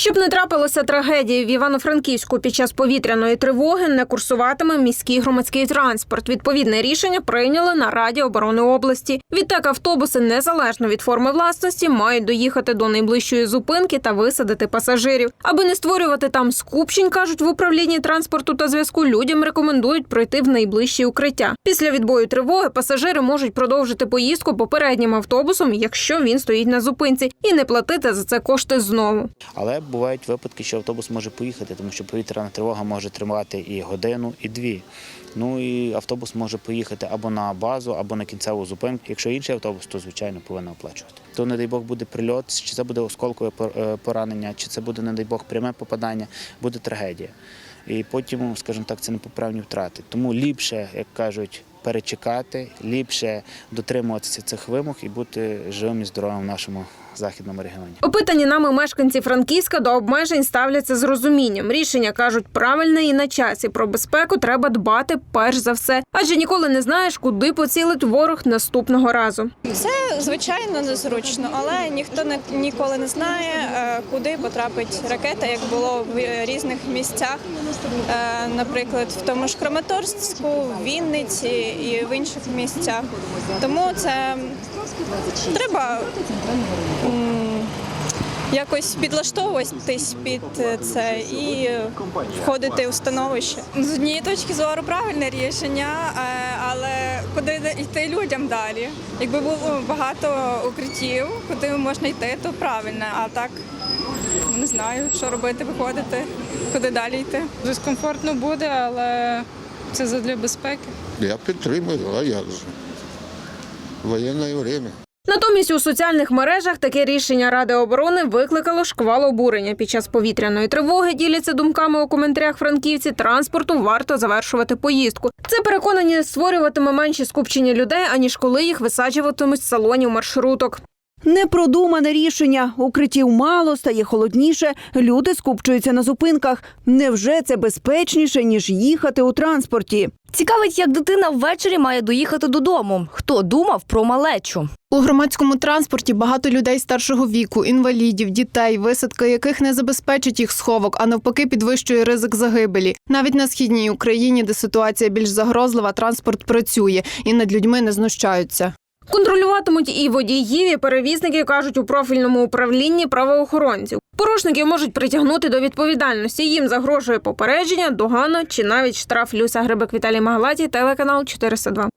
Щоб не трапилося трагедії в Івано-Франківську під час повітряної тривоги, не курсуватиме міський громадський транспорт. Відповідне рішення прийняли на Раді оборони області. Відтак автобуси незалежно від форми власності мають доїхати до найближчої зупинки та висадити пасажирів. Аби не створювати там скупчень, кажуть в управлінні транспорту та зв'язку. Людям рекомендують пройти в найближчі укриття. Після відбою тривоги пасажири можуть продовжити поїздку попереднім автобусом, якщо він стоїть на зупинці, і не платити за це кошти знову. Але бувають випадки, що автобус може поїхати, тому що повітряна тривога може тривати і годину, і дві. Ну і автобус може поїхати або на базу, або на кінцеву зупинку. Якщо інший автобус, то звичайно повинен оплачувати. То, не дай Бог, буде прильот, чи це буде осколкове е, поранення, чи це буде, не дай Бог, пряме попадання, буде трагедія. І потім, скажімо так, це непоправні втрати. Тому ліпше, як кажуть, перечекати, ліпше дотримуватися цих вимог і бути живим і здоровим в нашому західному регіоні. Опитані нами мешканці Франківська до обмежень ставляться з розумінням. Рішення кажуть правильне і на часі. Про безпеку треба дбати перш за все, адже ніколи не знаєш, куди поцілить ворог наступного разу. Це звичайно незручно, але ніхто не ніколи не знає, е, куди потрапить ракета, як було в різних місцях, Е, наприклад, в тому ж Краматорську, в Вінниці і в інших місцях. Тому це треба якось підлаштовуватись під це і входити у становище. З однієї точки зору правильне рішення, е, але куди йти людям далі? Якби було багато укриттів, куди можна йти, то правильно. А так не знаю, що робити, виходити, куди далі йти. Дискомфортно буде, але це задля безпеки. Я підтримую, а як же? Воєнне время. Натомість у соціальних мережах таке рішення Ради оборони викликало шквал обурення. Під час повітряної тривоги діляться думками у коментарях франківці. Транспорту варто завершувати поїздку. Це переконані створюватиме менші скупчення людей, аніж коли їх висаджуватимуть з салонів маршруток. Непродумане рішення. Укриттів мало, стає холодніше. Люди скупчуються на зупинках. Невже це безпечніше ніж їхати у транспорті? Цікавить, як дитина ввечері має доїхати додому. Хто думав про малечу? У громадському транспорті багато людей старшого віку, інвалідів, дітей, висадка яких не забезпечить їх сховок, а навпаки підвищує ризик загибелі. Навіть на східній Україні, де ситуація більш загрозлива, транспорт працює і над людьми не знущаються. Контролюватимуть і водіїв, і перевізники кажуть у профільному управлінні правоохоронців. Порушників можуть притягнути до відповідальності. Їм загрожує попередження, догана чи навіть штраф. Люся Грибик Віталій Магалаті, телеканал 402.